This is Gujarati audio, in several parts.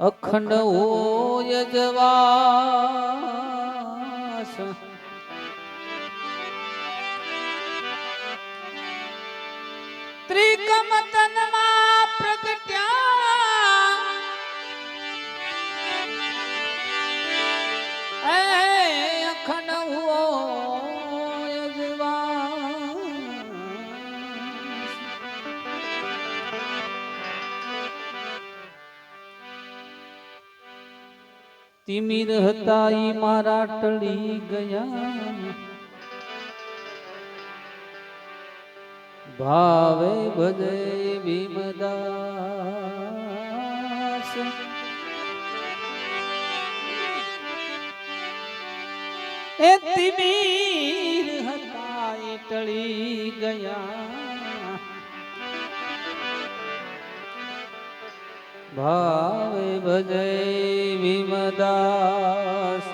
અખંડ હોય જવાસ. ત્રિકમ તિમિર હતા ઈ મારા ટળી ગયા. ભાવે ભજે ભીમદાસ. એ તિમિર હતા ટળી ગયા. ભાવે ભજય વિમદાસ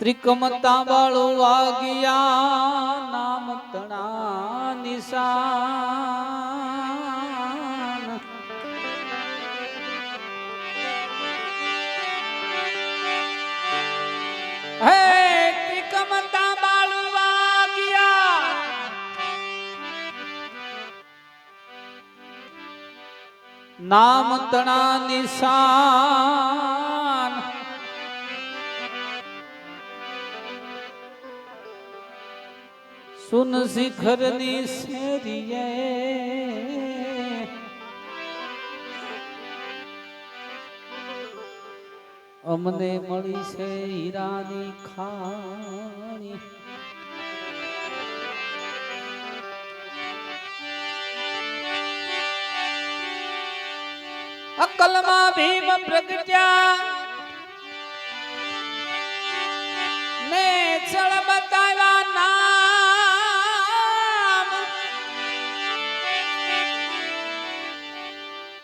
ત્રિકમતા વાળો વાગ્યા નામ તણા નિશાન નામ તણા નિશાન. સુન શિખરની શેરીએ અમને મળી છે હીરાની ખાણી. અકલમાં ભીમ પ્રગટ્યા. ને ચળ બતાવ્યા નામ.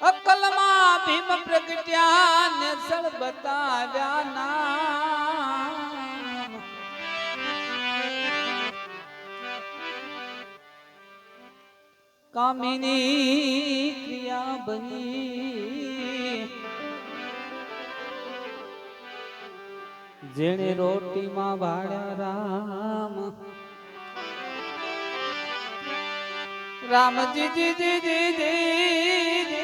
અકલમાં ભીમ પ્રગટ્યા ને ચળ બતાવ્યા નામ. કામિની ક્રિયા બની. જેણે રોટીમાં ભાડ્યા રામ. રામજી જી જી જી જી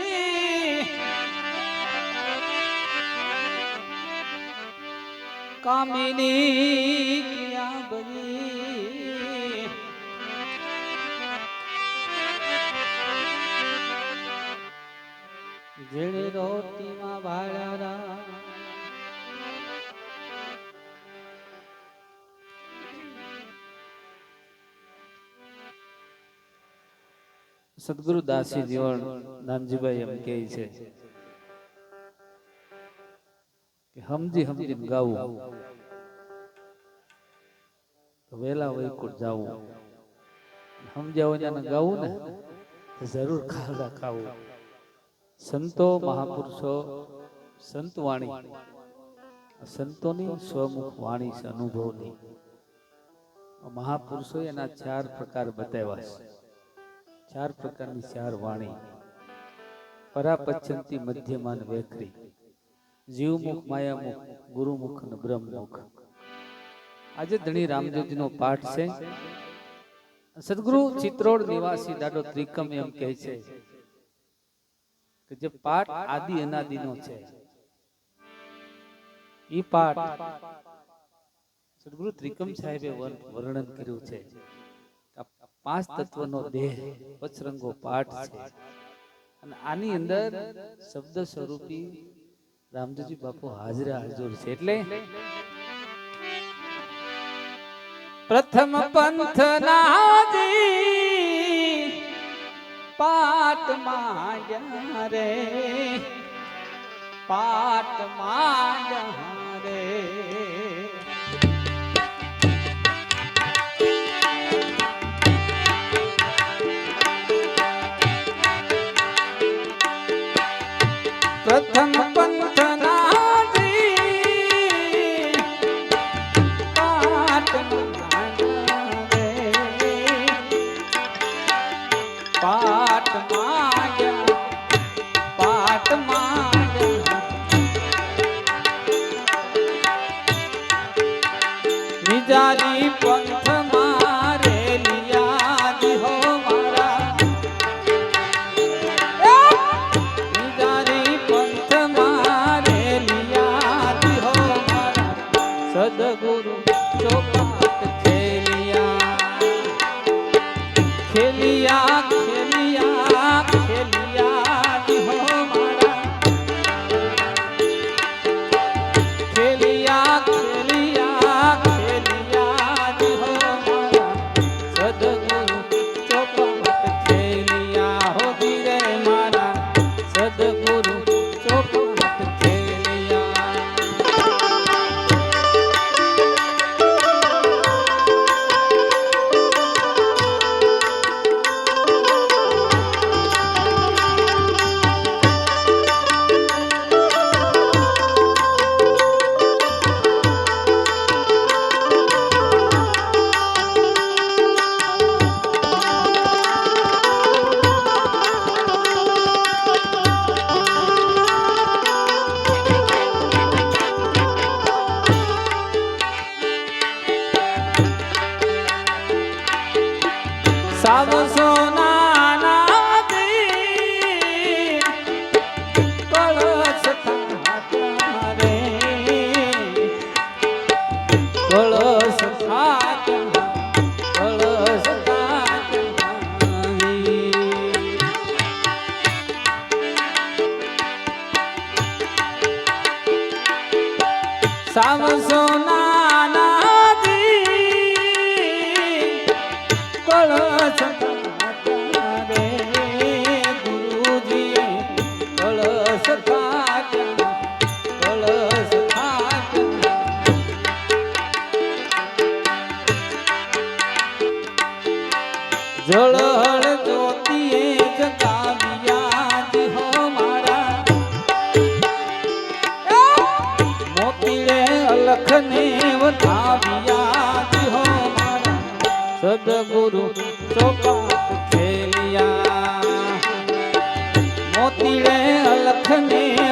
કામિની ક્યાં બની? જેણે રોટીમાં ભાડ્યા રામ. સદગુરુ દાસી જીવન નાનજીભાઈ એમ કહે છે કે સમજી સમજીને ગાવું. વેલા વૈકુટ જાવું. સમજ્યા હોય ને ગાવું ને જરૂર ખાડા ખાવું. સંતો મહાપુરુષો, સંત વાણી. સંતોની સ્વમુખ વાણી અનુભવની. મહાપુરુષો એના ચાર પ્રકાર બતાવ્યા છે. ચાર પ્રકારની ચાર વાણી. પરાપચ્છંતી મધ્યમાન વેખરી. જીવમુખ, માયામુખ, ગુરુમુખ અને બ્રહ્મમુખ. આજે ધણી રામદેવજીનો પાઠ છે. સદગુરુ ચિત્રોડ નિવાસી દાડો ત્રિકમ એમ કહે છે કે જે પાઠ આદિ અનાદિનો છે. ઈ પાઠ સદગુરુ ત્રિકમ સાહેબે વર્ણન કર્યું છે. પાંચ તત્વનો દેહ પચરંગો પાઠ છે. અને આની અંદર શબ્દ સ્વરૂપી રામદેવજી બાપુ હાજરા હાજર છે. એટલે પ્રથમ પંથ નાજી પાટ માયા રે. પાટ માયા રે. પ્રથમ પંથ લખનેવ ધાવ્યા હો સદગુરુ ચોપા ખેલિયા. મોતી લખનેવ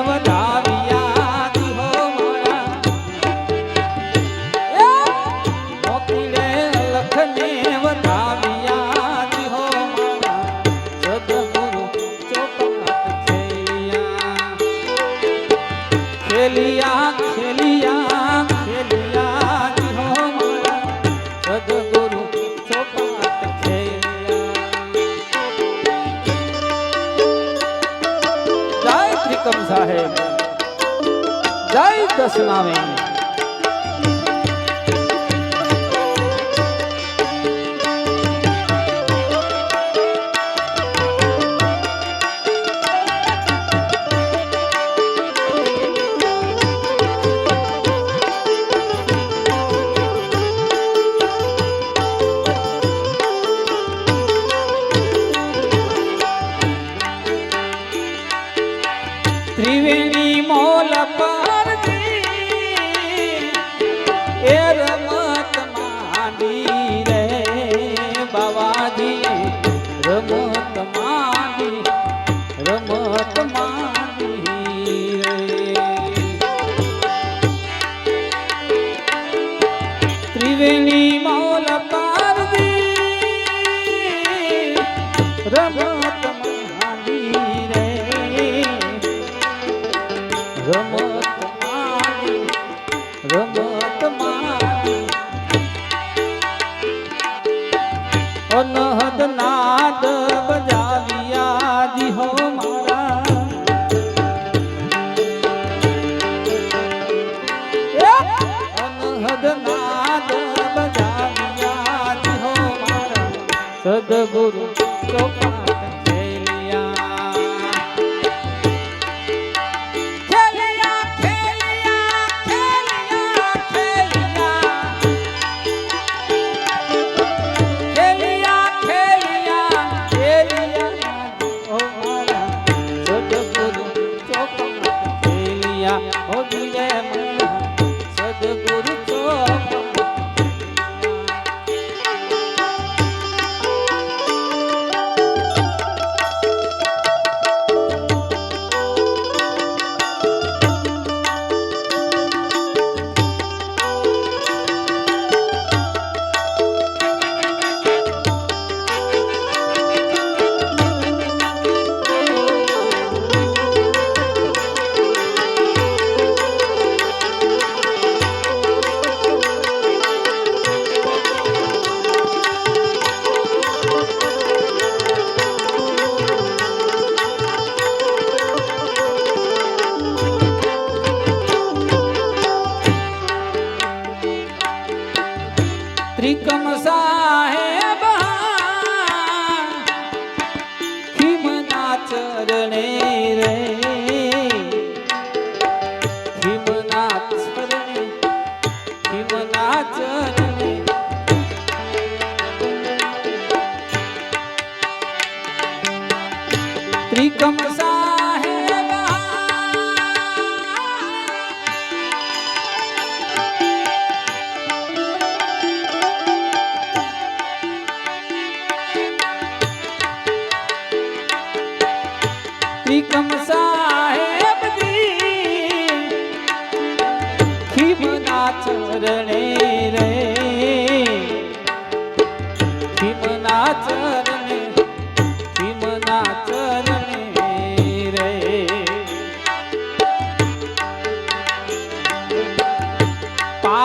这是哪位 રમો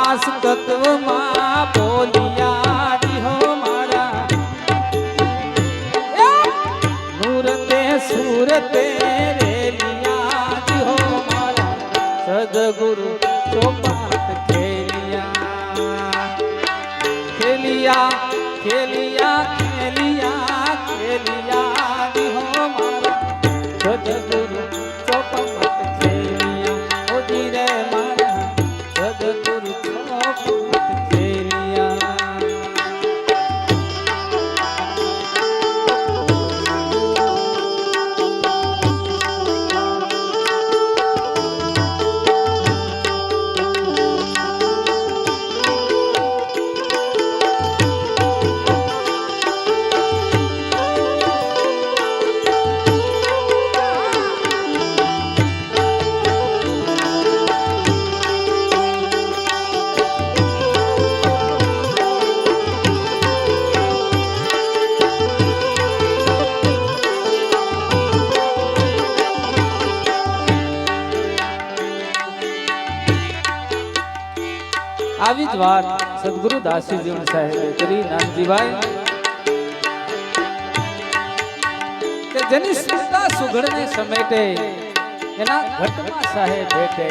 આકાશ તત્વમાં બોલિયા હો મારા. મૂર્તે સુરતે રે હો મારા. સદગુરુ દાસીજીવન સાહેબે કરી નાનજીભાઈ. કે જેની સુતા સુઘડને સમેટે એના ઘટમાં સાહેબ ભેટે.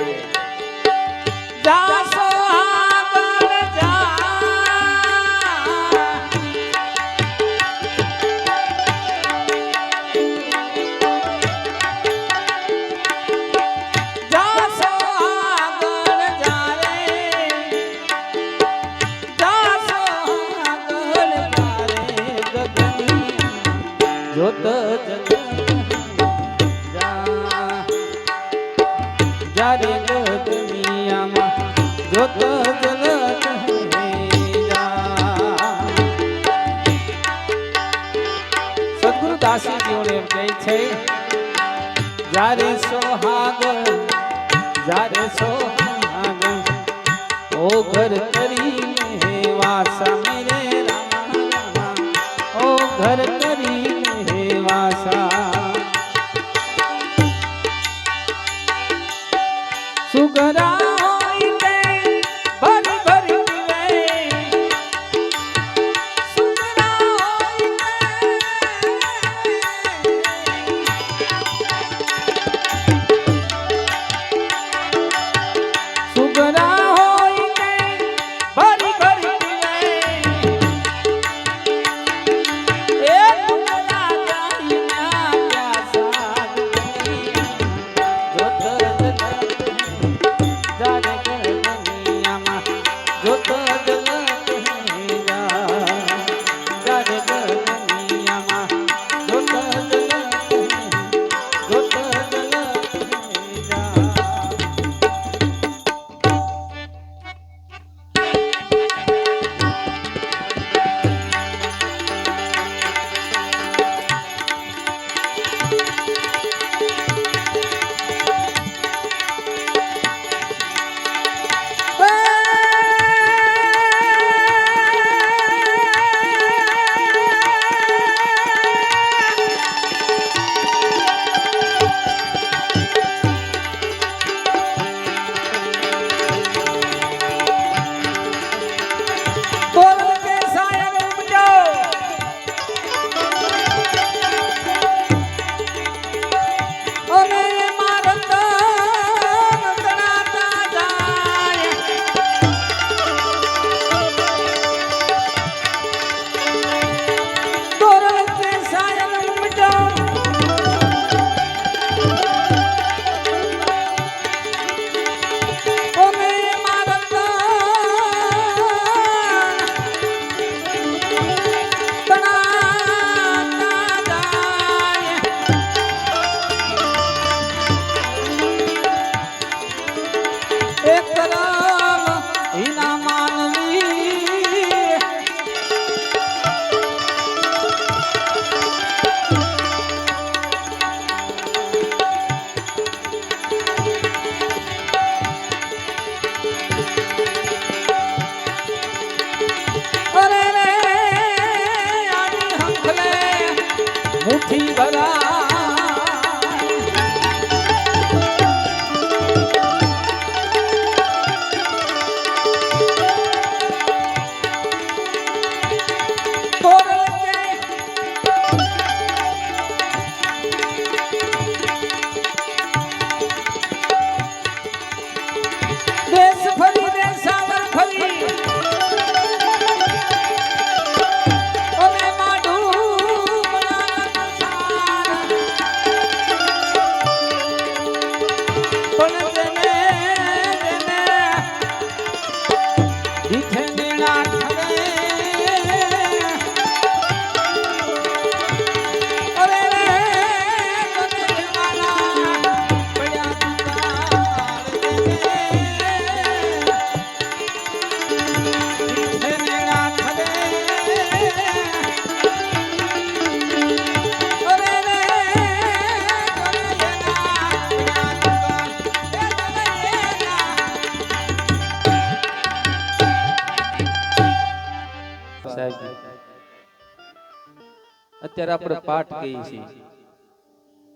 ત્યારે આપણે પાઠ કહીએ છીએ.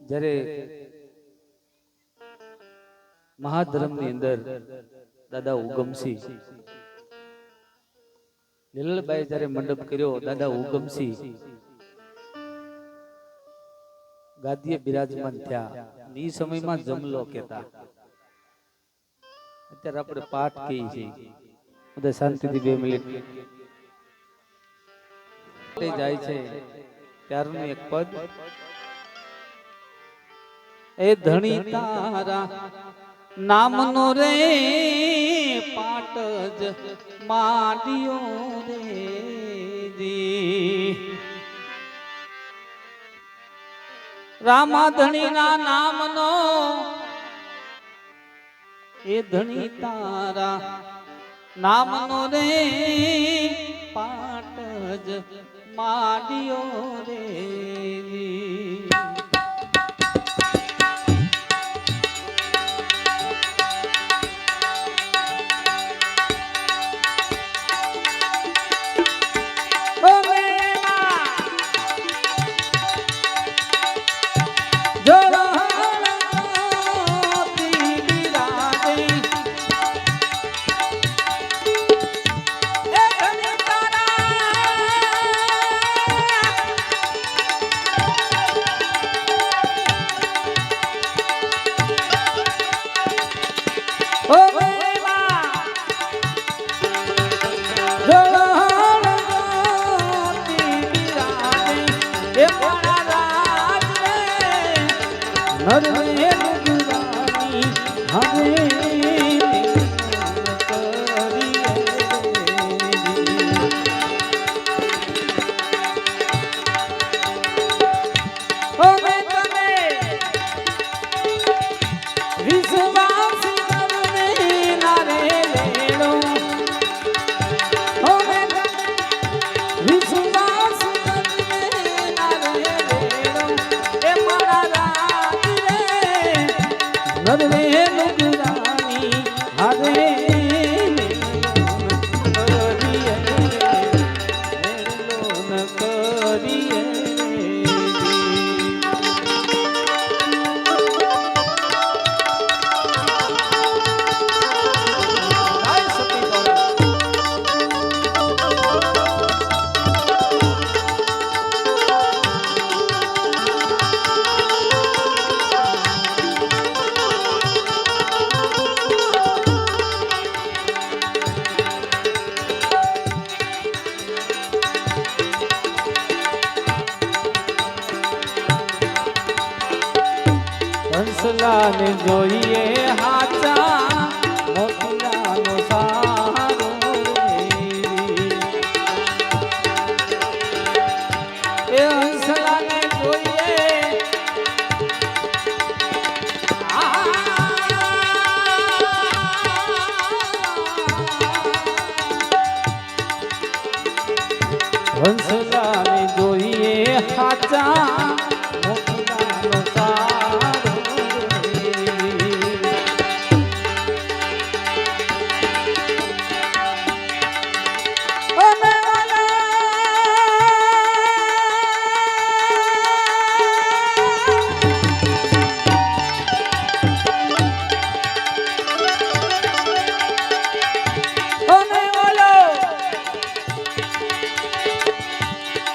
જ્યારે મહાધર્મની અંદર દાદા ઉગમસી લીલબાઈ જ્યારે મંડપ કર્યો, દાદા ઉગમસી ગાદીએ બિરાજમાન થયા. એ સમયમાં જમલો કેતા અત્યારે આપણે પાઠ કહીએ છીએ. બધા શાંતિથી બે મિનિટ. જાય છે. ત્યારનું એક પદ. એ ધણી તારા નામનો રે પાટ જ માડ્યો રે રામા ધણીના નામનો એ ધણી તારા નામનો રે પાટ જ માડ્યો રે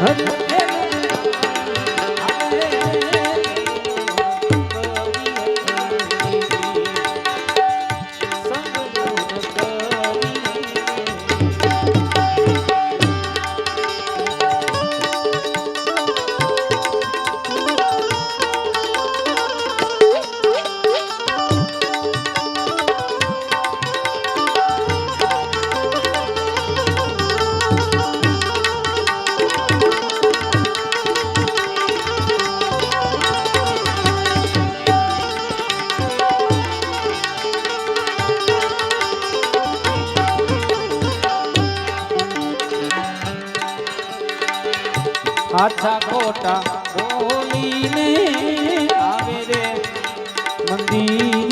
હરે આછા ખોટા બોલીને આવે રે મંદિર